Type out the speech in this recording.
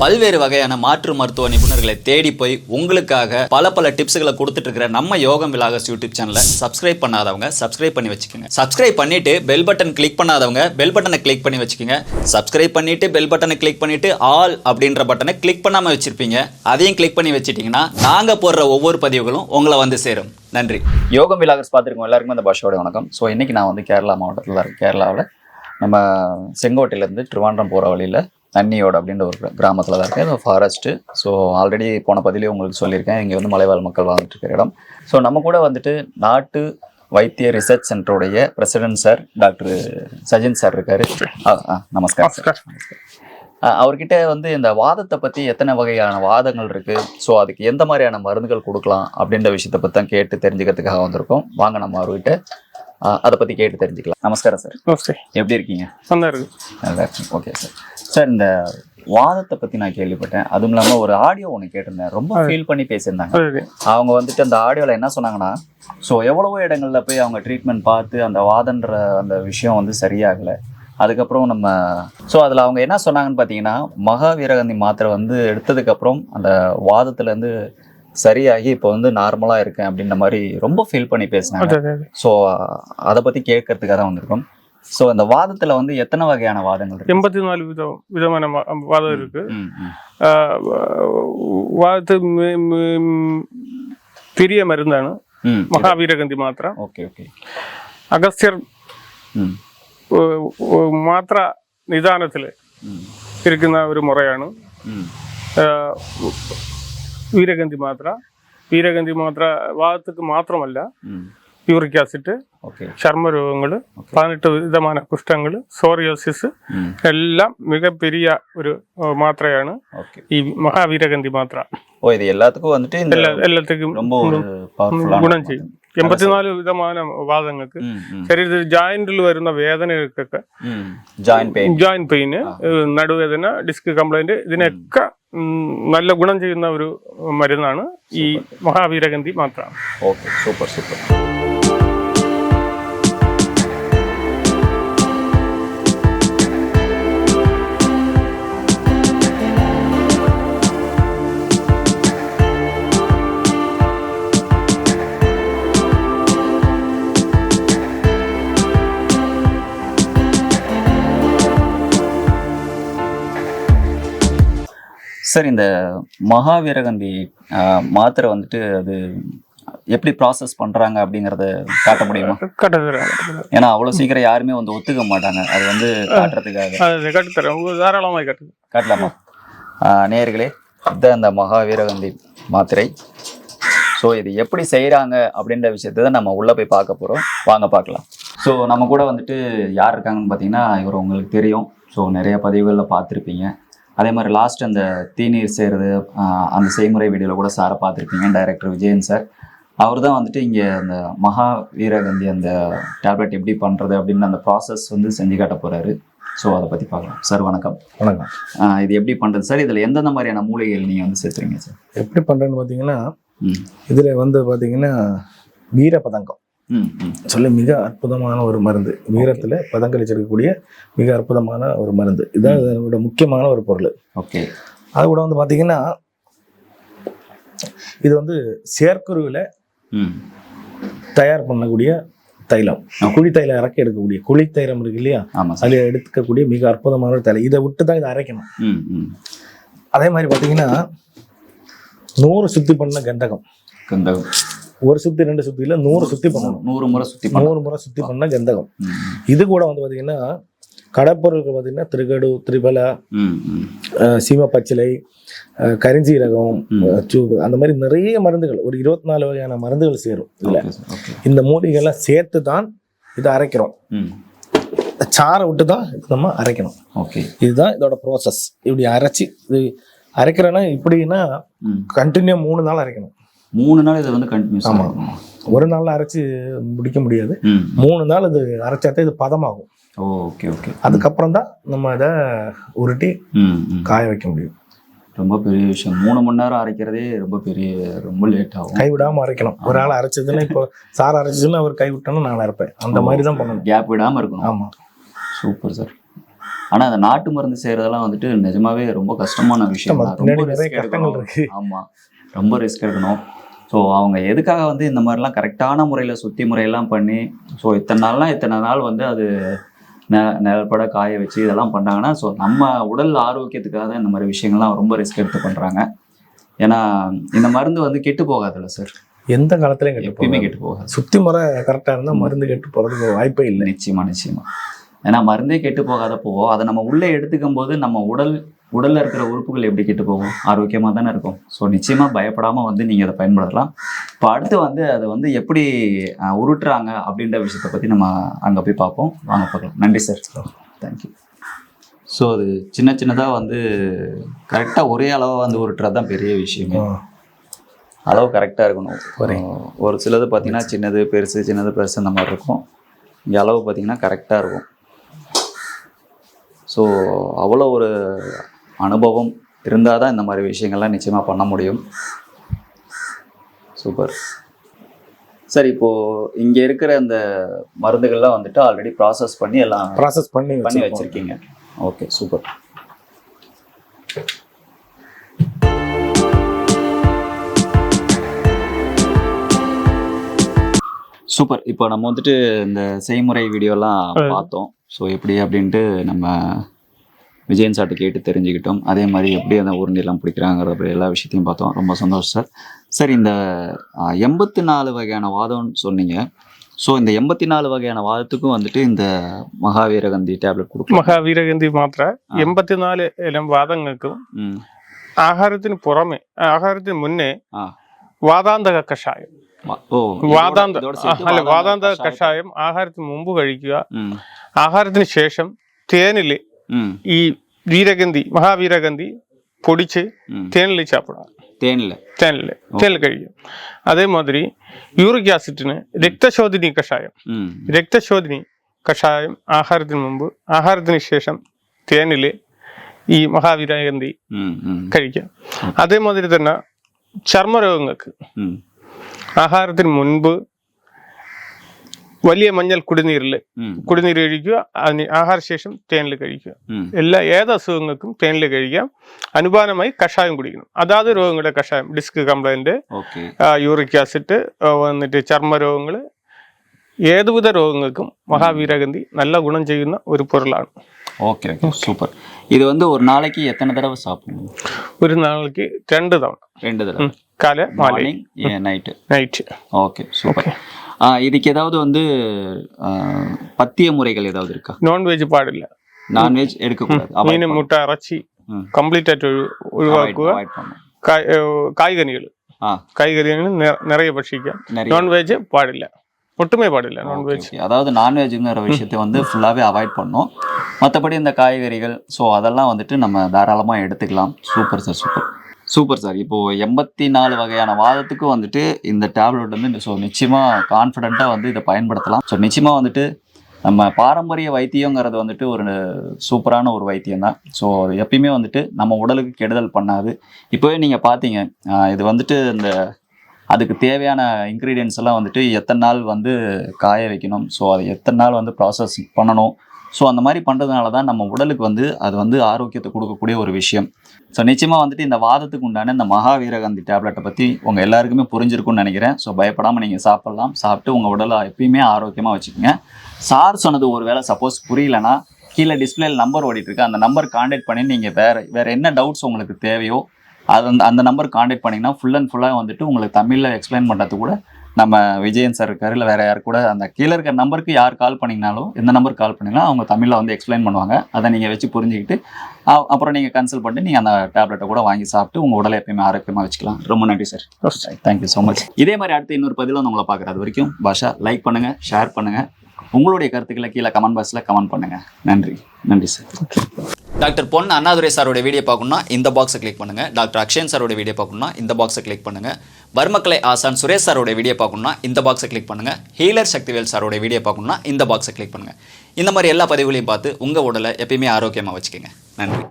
பல்வேறு வகையான மாற்று மருத்துவ நிபுணர்களை தேடி போய் உங்களுக்காக பல பல டிப்ஸ்களை கொடுத்துட்டு இருக்கிற நம்ம யோகம் விலாகஸ் யூடியூப் சேனலை சப்ஸ்கிரைப் பண்ணாதவங்க சப்ஸ்கிரைப் பண்ணி வச்சுக்கோங்க. சப்ஸ்கிரைப் பண்ணிட்டு பெல் பட்டன் கிளிக் பண்ணாதவங்க பெல் பட்டனை கிளிக் பண்ணி வச்சுக்கோங்க. சப்ஸ்கிரைப் பண்ணிட்டு பெல் பட்டனை கிளிக் பண்ணிட்டு ஆல் அப்படின்ற பட்டனை கிளிக் பண்ணாம வச்சிருப்பீங்க. அதையும் கிளிக் பண்ணி வச்சிட்டீங்கன்னா நாங்க போடுற ஒவ்வொரு பதிவுகளும் உங்களை வந்து சேரும். நன்றி. யோகம் விலாகர்ஸ் பார்த்துருக்கோம் எல்லாருக்குமே அந்த பாஷோட வணக்கம். ஸோ இன்னைக்கு நான் வந்து கேரளா மாவட்டத்தில் இருக்கேன். கேரளாவில் நம்ம செங்கோட்டையிலேருந்து திருவாண்டம் போகிற வழியில் தண்ணியோடு அப்படின்ற ஒரு கிராமத்தில் தான் இருக்கேன். ஃபாரஸ்ட்டு ஸோ ஆல்ரெடி போன பதிலே உங்களுக்கு சொல்லியிருக்கேன். இங்கே வந்து மலைவாழ் மக்கள் வாழ்ந்துட்டு இருக்கிற இடம். ஸோ நம்ம கூட வந்துட்டு நாட்டு வைத்திய research சென்டருடைய president sir doctor Sajin sir இருக்காரு. ஆ, ஆ, நமஸ்காரம் சார் அவர்கிட்ட வந்து இந்த வாதத்தை பற்றி எத்தனை வகையான வாதங்கள் இருக்கு? ஸோ அதுக்கு எந்த மாதிரியான மருந்துகள் கொடுக்கலாம் அப்படின்ற விஷயத்தை பற்றி தான் கேட்டு தெரிஞ்சுக்கிறதுக்காக வந்திருக்கோம். வாங்க நம்ம அவர்கிட்ட. அதை பற்றி கேட்டு தெரிஞ்சுக்கலாம். நமஸ்காரம் சார் எப்படி இருக்கீங்க? நல்லா இருக்கு. நல்லா இருக்கேன் ஓகே சார் சார் இந்த வாதத்தை பற்றி நான் கேள்விப்பட்டேன். அதுவும் இல்லாமல் ஒரு ஆடியோ ஒன்று கேட்டிருந்தேன். ரொம்ப ஃபீல் பண்ணி பேசியிருந்தாங்க. அவங்க வந்துட்டு அந்த ஆடியோவில் என்ன சொன்னாங்கன்னா ஸோ எவ்வளவோ இடங்கள்ல போய் அவங்க ட்ரீட்மெண்ட் பார்த்து அந்த வாதன்ற அந்த விஷயம் வந்து சரியாகலை. அதுக்கப்புறம் நம்ம ஸோ அதில் அவங்க என்ன சொன்னாங்கன்னு பார்த்தீங்கன்னா மகாவீரகந்தி மாத்திரை வந்து எடுத்ததுக்கப்புறம் அந்த வாதத்துலேருந்து சரியாகி இப்போ வந்து நார்மலாக இருக்கேன் அப்படின்ற மாதிரி ரொம்ப ஃபீல் பண்ணி பேசினாங்க. ஸோ அதை பற்றி கேட்கறதுக்காக தான் வந்திருக்கோம். ஸோ அந்த வாதத்துல வந்து எத்தனை வகையான வாதங்கள் எண்பத்தி நாலு விதம் விதமான வாதம் இருக்கு. வாதத்து பெரிய மருந்தாണ് മഹാവീരഗന്ധി മാത്ര ഓക്കെ ഓക്കെ അഗസ്ത്യർ മാത്ര നിദാനത്തിൽ ഇരിക്കുന്ന ഒരു മുറയാണ് വീരഗന്ധി മാത്ര വീരഗന്ധി മാത്ര വാദത്തുക്ക് മാത്രമല്ല യൂറിക് ആസിഡ് ചർമ്മരോഗങ്ങൾ പതിനെട്ട് വിധമാന കുഷ്ഠങ്ങൾ സോറിയോസിസ് എല്ലാം മികപ്പെരിയ ഒരു മാത്രയാണ്. ഈ മഹാവീരഗന്ധി മാത്ര. ഗുണം ചെയ്യും. എൺപത്തിനാല് ശതമാനം വാദങ്ങൾക്ക്. ശരീരത്തിൽ ജോയിന്റിൽ വരുന്ന വേദനകൾക്കൊക്കെ ജോയിന്റ് പെയിന് നടുവേദന ഡിസ്ക് കംപ്ലൈന്റ് ഇതിനൊക്കെ നല്ല ഗുണം ചെയ്യുന്ന ഒരു മരുന്നാണ് ഈ മഹാവീരഗന്ധി മാത്രമാണ് ഓക്കെ സൂപ്പർ സൂപ്പർ. சார் இந்த மகாவீரகந்தி மாத்திரை வந்துட்டு அது எப்படி ப்ராசஸ் பண்றாங்க அப்படிங்கறத காட்ட முடியுமா? ஏன்னா அவ்வளவு சீக்கிரம் யாருமே வந்து ஒத்துக்க மாட்டாங்க. அது வந்து காட்டுறதுக்காக. கட்டுத்தரேன் தாராளமாக கட்டு காட்டலாமா? ஆஹ், நேயர்களே இதுதான் இந்த மகாவீரகந்தி மாத்திரை. ஸோ இது எப்படி செய்கிறாங்க அப்படின்ற விஷயத்தை தான் நம்ம உள்ளே போய் பார்க்க போகிறோம் வாங்க பார்க்கலாம். ஸோ நம்ம கூட வந்துட்டு யார் இருக்காங்கன்னு பார்த்தீங்கன்னா இவர் உங்களுக்கு தெரியும். ஸோ நிறைய பதிவுகளில் பார்த்துருப்பீங்க. அதே மாதிரி லாஸ்ட் அந்த தீநீர் செய்கிறது அந்த செய்முறை வீடியோவில் கூட சாரை பார்த்துருப்பீங்க டைரக்டர் விஜயன் சார் அவர் தான் வந்துட்டு இங்கே அந்த மகா வீரகந்தி அந்த டேப்லெட் எப்படி பண்ணுறது அப்படின்னு அந்த ப்ராசஸ் வந்து செஞ்சு காட்ட போகிறாரு ஸோ அதை பற்றி பார்க்கலாம். சார் வணக்கம். வணக்கம். இது எப்படி பண்ணுறது சார் இதில் எந்தெந்த மாதிரியான மூலிகைகள் நீங்கள் வந்து சேர்த்துறீங்க சார் எப்படி பண்றேன்னு பார்த்தீங்கன்னா இதுல வந்து பார்த்தீங்கன்னா வீர பதங்கம் ம் ம் சொல்லி மிக அற்புதமான ஒரு மருந்து. வீரத்துல பதங்களிச்சிருக்கக்கூடிய மிக அற்புதமான ஒரு மருந்து. இதுதான் இதோட முக்கியமான ஒரு பொருள். ஓகே அது கூட வந்து பார்த்தீங்கன்னா இது வந்து செயற்குருவில் ம். தயார் பண்ணக்கூடிய தைலம். குழி தைலம் இறக்கி எடுக்கக்கூடிய குழி தைலம் இருக்கு இல்லையா? அதில் எடுக்கக்கூடிய மிக அற்புதமான ஒரு தைலம். இதை விட்டு தான் இதை அரைக்கணும். அதே மாதிரி பார்த்தீங்கன்னா நூறு சுத்தி பண்ண கந்தகம். இந்த ஒரு சுத்தி ரெண்டு சுத்தியில நூறு சுத்தி பண்ணணும். நூறு முறை பண்ண நூறு முறை சுத்தி பண்ண கந்தகம் இது கூட வந்து பாத்தீங்கன்னா கடப்பொருளுக்கு பார்த்தீங்கன்னா திருகடு திரிபலா சீம பச்சிலை கரிஞ்சீரகம் அந்த மாதிரி நிறைய மருந்துகள் ஒரு இருபத்தி நாலு வகையான மருந்துகள் சேரும் சார். ஓகே. இந்த மூலிகைலாம் சேர்த்து தான் இதை அரைக்கிறோம். சாறை விட்டு தான் நம்ம அரைக்கணும். ஓகே. இதுதான் இதோட ப்ராசஸ் இப்படி அரைச்சி இது அரைக்கிறேன்னா இப்படின்னா கண்டினியூ மூணு நாள் அரைக்கணும். மூணு நாள் இதை வந்து கண்டினியூஸ் ஆமா. ஒரு நாள்ல அரைச்சி முடிக்க முடியாது. மூணு நாள் இது அரைச்சாதான் இது பதமாகும். ஓகே ஓகே அதுக்கப்புறம் தான் நம்ம இதை உருட்டி காய வைக்க முடியும். ரொம்ப பெரிய விஷயம். மூணு மணி நேரம் அரைக்கிறதே ரொம்ப பெரிய ரொம்ப லேட் ஆகும். கைவிடாம அரைக்கணும். ஒரு ஆள் அரைச்சதுன்னா இப்போ சார் அரைச்சதுன்னா அவர் கை விட்டோம்னா நான் அரைப்பேன். அந்த மாதிரி தான் பண்ணணும். கேப் விடாம இருக்கணும். ஆமா. சூப்பர் சார் ஆனா அந்த நாட்டு மருந்து செய்யறதெல்லாம் வந்துட்டு நிஜமாவே ரொம்ப கஷ்டமான விஷயம். ரொம்ப கஷ்டங்கள். இருக்கு. ஆமா. ரொம்ப ரிஸ்க் எடுக்கணும். ஸோ அவங்க எதுக்காக வந்து இந்த மாதிரிலாம் கரெக்டான முறையில் சுத்தி முறையெல்லாம் பண்ணி ஸோ இத்தனை நாள்லாம் இத்தனை நாள் வந்து அது நெ நிழற்பட காய வச்சு இதெல்லாம் பண்ணாங்கன்னா ஸோ நம்ம உடல் ஆரோக்கியத்துக்காக தான் இந்த மாதிரி விஷயங்கள்லாம் ரொம்ப ரிஸ்க் எடுத்து பண்ணுறாங்க ஏன்னா இந்த மருந்து வந்து கெட்டு போகாதுல்ல சார் எந்த காலத்துலயும் கெட்டு எப்பயுமே. கெட்டு போகாது. சுத்தி முறை கரெக்டா இருந்தா மருந்து கெட்டு போறதுக்கு வாய்ப்பே இல்லை. நிச்சயமா நிச்சயமா. ஏன்னா மருந்தே கெட்டு போகாதப்போ அதை நம்ம உள்ளே எடுத்துக்கும் போது நம்ம உடல் உடல்ல இருக்கிற உறுப்புகள் எப்படி கெட்டு போகும்? ஆரோக்கியமா தானே இருக்கும். ஸோ நிச்சயமா பயப்படாம வந்து நீங்க அதை பயன்படுத்தலாம். இப்போ அடுத்து வந்து அதை வந்து எப்படி உருட்டுறாங்க அப்படின்ற விஷயத்தை பத்தி நம்ம அங்க போய் பார்ப்போம். வாங்க பார்க்கலாம். நன்றி சார். தேங்க்யூ ஸோ அது சின்ன சின்னதாக வந்து கரெக்டாக ஒரே அளவாக வந்து உருட்டுறது தான் பெரிய விஷயமே. அளவு கரெக்டாக இருக்கணும். ஒரு. சிலது பார்த்தீங்கன்னா சின்னது பெருசு சின்னது பெருசு அந்த மாதிரி இருக்கும். இங்கே அளவு பார்த்தீங்கன்னா கரெக்டாக இருக்கும். ஸோ அவ்வளோ ஒரு அனுபவம் இருந்தால் தான் இந்த மாதிரி விஷயங்கள்லாம் நிச்சயமாக பண்ண முடியும். சூப்பர் சார் இப்போது இங்கே இருக்கிற இந்த மருந்துகள்லாம் வந்துட்டு ஆல்ரெடி ப்ராசஸ் பண்ணி எல்லாம் ப்ராசஸ் பண்ணி பண்ணி. வச்சிருக்கீங்க. ஓகே சூப்பர் சூப்பர் இப்போ நம்ம வந்துட்டு இந்த செய்முறை வீடியோலாம் பார்த்தோம். ஸோ எப்படி அப்படின்ட்டு நம்ம விஜயன் சார்ட்ட கேட்டு தெரிஞ்சுக்கிட்டோம் அதே மாதிரி எப்படி அந்த ஊர்நிலம் பிடிக்கிறாங்கிற அப்படி எல்லா விஷயத்தையும் பார்த்தோம் ரொம்ப சந்தோஷம் சார் சார் இந்த எண்பத்தி நாலு வகையான வாதம்னு சொன்னீங்க ஸோ இந்த எண்பத்தி நாலு வகையான வாதத்துக்கும் வந்துட்டு இந்த மகாவீரகந்தி டேப்லெட் கொடுக்கலாம் മഹാവീരഗന്ധി മാത്ര ആ. എൺപത്തിനാല് ഇനം വാദങ്ങൾക്കും ம் ആഹാരത്തിന് പുറമെ ആഹാരത്തിന് മുന്നേ ആ വാതാന്തക കഷായം வா- ഓ വാതാന്ത இதோட ആ, சேர்த்து അല്ല வாதாந்த വാതാന്തക கஷாயம். കഷായം ആഹാരത്തിന് മുമ്പ് കഴിക്കുക ம் ആഹാരത്തിന് ശേഷം തേനിൽ ഈ വീരഗന്ധി മഹാവീരഗന്ധി പൊടിച്ച് തേനിൽ ചാപ്പിടണം തേനിൽ. തേനിൽ. തേനിൽ കഴിക്കും അതേമാതിരി യൂറിക് ആസിഡിന് രക്തശോധിനി കഷായം. രക്തശോധിനി കഷായം ആഹാരത്തിന് മുമ്പ് ആഹാരത്തിന് ശേഷം തേനിൽ ഈ മഹാവീരഗന്ധി കഴിക്കാം. അതേമാതിരി തന്നെ ചർമ്മരോഗങ്ങൾക്ക് ആഹാരത്തിന് മുൻപ് വലിയ മഞ്ഞൾ കുടിനീരിൽ കുടിനീര് കഴിക്കുക അതിന് ആഹാരശേഷം തേനിൽ കഴിക്കുക. എല്ലാ ഏത് അസുഖങ്ങൾക്കും തേനിൽ കഴിക്കാം. അനുപാനമായി കഷായം കുടിക്കണം. അതാത് രോഗങ്ങളുടെ കഷായം ഡിസ്ക് കംപ്ലൈന്റ് യൂറിക് ആസിഡ് വന്നിട്ട് ചർമ്മരോഗങ്ങൾ ഏതുവിധ രോഗങ്ങൾക്കും മഹാവീരഗന്ധി നല്ല ഗുണം ചെയ്യുന്ന ഒരു പൊരുളാണ്. Okay super. ഇത് വന്ന് ഒരു നാളേക്ക് എത്ര எத்தனை தடவை ഒരു നാളേക്ക് രണ്ട് തവണ. രണ്ട് തവണ കാല morning night night okay super. இதுக்கு ஏதாவது வந்து பத்திய முறைகள் ஏதாவது இருக்கா? நான்வெஜ் பாடல நான்வெஜ் எடுக்கக்கூடாது. மீன் முட்டை அரைச்சி கம்ப்ளீட்டாக உருவாக்குவ. காய்கறிகள். காய்கறிகள் நிறைய பட்சிக்க நான்வெஜ் பாடல ஒட்டுமே பாடல நான்வெஜ் அதாவது நான்வெஜ்ங்கிற விஷயத்தை வந்து ஃபுல்லாவே அவாய்ட் பண்ணோம் மற்றபடி இந்த காய்கறிகள் ஸோ அதெல்லாம் வந்துட்டு நம்ம தாராளமாக எடுத்துக்கலாம். Super sir super super sir. இப்போ எண்பத்தி நாலு வகையான வாதத்துக்கும் வந்துட்டு இந்த டேப்லெட் வந்து ஸோ நிச்சயமாக கான்ஃபிடெண்ட்டாக வந்து இதை பயன்படுத்தலாம். ஸோ நிச்சயமாக வந்துட்டு நம்ம பாரம்பரிய வைத்தியங்கிறது வந்துட்டு ஒரு சூப்பரான ஒரு வைத்தியம் தான். ஸோ எப்பயுமே வந்துட்டு நம்ம உடலுக்கு கெடுதல் பண்ணாது. இப்போவே நீங்கள் பார்த்தீங்க இது வந்துட்டு இந்த அதுக்கு தேவையான இன்க்ரீடியன்ஸ் எல்லாம் வந்துட்டு எத்தனை நாள் வந்து காய வைக்கணும். ஸோ அது எத்தனை நாள் வந்து ப்ராசஸ் பண்ணணும். ஸோ அந்த மாதிரி பண்ணுறதுனால தான் நம்ம உடலுக்கு வந்து அது வந்து ஆரோக்கியத்தை கொடுக்கக்கூடிய ஒரு விஷயம். ஸோ நிச்சயமாக வந்துட்டு இந்த வாதத்துக்கு உண்டான இந்த மகாவீரகாந்தி டேப்லெட்டை பற்றி உங்கள் எல்லாருக்குமே புரிஞ்சிருக்கும்னு நினைக்கிறேன். ஸோ பயப்படாமல் நீங்கள் சாப்பிட்லாம். சாப்பிட்டு உங்கள் உடலை எப்பயுமே ஆரோக்கியமாக வச்சுக்கோங்க. சார் சொன்னது ஒரு வேளை சப்போஸ் புரியலனா கீழே டிஸ்பிளேல நம்பர் ஓடிட்டுருக்கு அந்த நம்பர் காண்டாக்ட் பண்ணி நீங்கள் வேறு வேறு என்ன டவுட்ஸ் உங்களுக்கு தேவையோ அது அந்த அந்த நம்பர் காண்டாக்ட் பண்ணிங்கன்னா ஃபுல் அண்ட் ஃபுல்லாக வந்துட்டு உங்களுக்கு தமிழில் எக்ஸ்பிளைன் பண்ணுறது கூட நம்ம விஜயன் சார் இருக்காரு இல்லை வேற யார் கூட அந்த கீழே இருக்கிற நம்பருக்கு யார் கால் பண்ணிங்கனாலும் எந்த நம்பருக்கு கால் பண்ணிங்களோ அவங்க தமிழில் வந்து எக்ஸ்பிளைன் பண்ணுவாங்க. அதை நீங்கள் வச்சு புரிஞ்சுக்கிட்டு அப்புறம் நீங்கள் கன்சல்ட் பண்ணிட்டு நீங்கள் அந்த டேப்லெட்டை கூட வாங்கி சாப்பிட்டு உங்கள் உடலை எப்பயுமே ஆரோக்கியமாக வச்சுக்கலாம். ரொம்ப நன்றி சார் தேங்க்யூ ஸோ மச் இதே மாதிரி அடுத்து இன்னொரு பதிவில் வந்து உங்களை பார்க்குறது வரைக்கும் பாஷா லைக் பண்ணுங்கள் ஷேர் பண்ணுங்கள் உங்களுடைய கருத்துக்களை கீழே கமெண்ட் பாக்ஸில் கமெண்ட் பண்ணுங்கள் நன்றி. நன்றி சார் டாக்டர் பொன் அண்ணாதுரை சாரோட வீடியோ பார்க்கணும்னா இந்த பாக்ஸை கிளிக் பண்ணுங்க. டாக்டர் அக்ஷயன் சாரோட வீடியோ பார்க்கணும்னா இந்த பாக்ஸை கிளிக் பண்ணுங்க. வர்மக்கலை ஆசான் சுரேஷ் சாரோட வீடியோ பார்க்கணும்னா இந்த பாக்ஸை கிளிக் பண்ணுங்க. ஹீலர் சக்திவேல் சாரோட வீடியோ பார்க்கணும்னா இந்த பாக்ஸை கிளிக் பண்ணுங்கள் இந்த மாதிரி எல்லா பதிவுகளையும் பார்த்து உங்கள் உடலை எப்பயுமே ஆரோக்கியமாக வச்சுக்கோங்க. நன்றி.